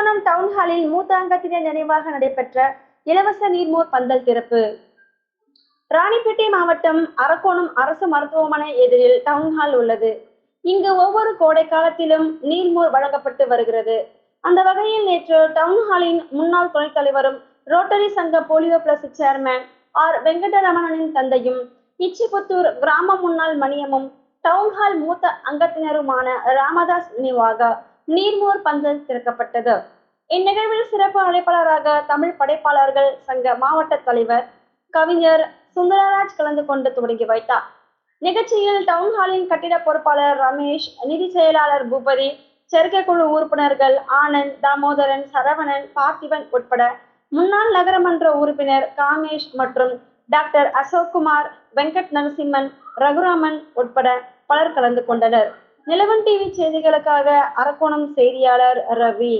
கும்பகோணம் டவுன்ஹாலில் மூத்த அங்கத்தினர் நினைவாக நடைபெற்ற இலவச நீர்மோர் பந்தல் திறப்பு. ராணிப்பேட்டை மாவட்டம் அரக்கோணம் அரசு மருத்துவமனை எதிரில் டவுன்ஹால் உள்ளது. இங்கு ஒவ்வொரு கோடை காலத்திலும் நீர்மோர் வழங்கப்பட்டு வருகிறது. அந்த வகையில் நேற்று டவுன்ஹாலின் முன்னாள் துணைத் தலைவரும் ரோட்டரி சங்க போலியோ பிளஸ் சேர்மேன் ஆர் வெங்கடரமணனின் தந்தையும் இச்சிபுத்தூர் கிராம முன்னாள் மணியமும் டவுன்ஹால் மூத்த அங்கத்தினருமான ராமதாஸ் நினைவாக நீர்மோர் பந்தல் திறக்கப்பட்டது. இந்நிகழ்வில் சிறப்பு அழைப்பாளராக தமிழ் படைப்பாளர்கள் சங்க மாவட்ட தலைவர் கவிஞர் சுந்தரராஜ் கலந்து கொண்டு தொடங்கி வைத்தார். நிகழ்ச்சியில் டவுன்ஹாலின் கட்டிட பொறுப்பாளர் ரமேஷ் நிதி செயலாளர் பூபதி செயற்கைக்குழு உறுப்பினர்கள் ஆனந்த் தாமோதரன் சரவணன் பார்த்திபன் உட்பட முன்னாள் நகரமன்ற உறுப்பினர் காமேஷ் மற்றும் டாக்டர் அசோக்குமார் வெங்கட் நரசிம்மன் ரகுராமன் உட்பட பலர் கலந்து கொண்டனர். நிலவன் டிவி செய்திகளுக்காக அரக்கோணம் செய்தியாளர் ரவி.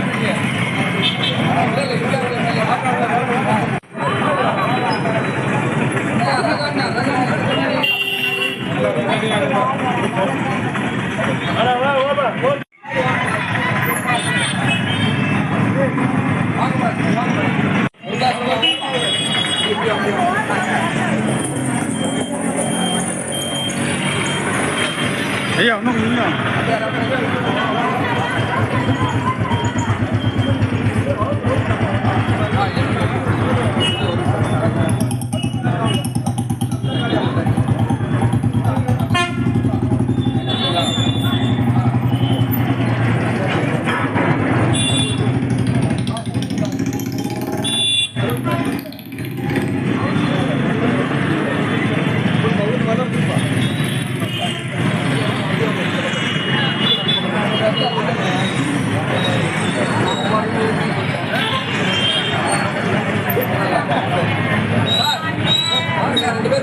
Aí, ó, no ó.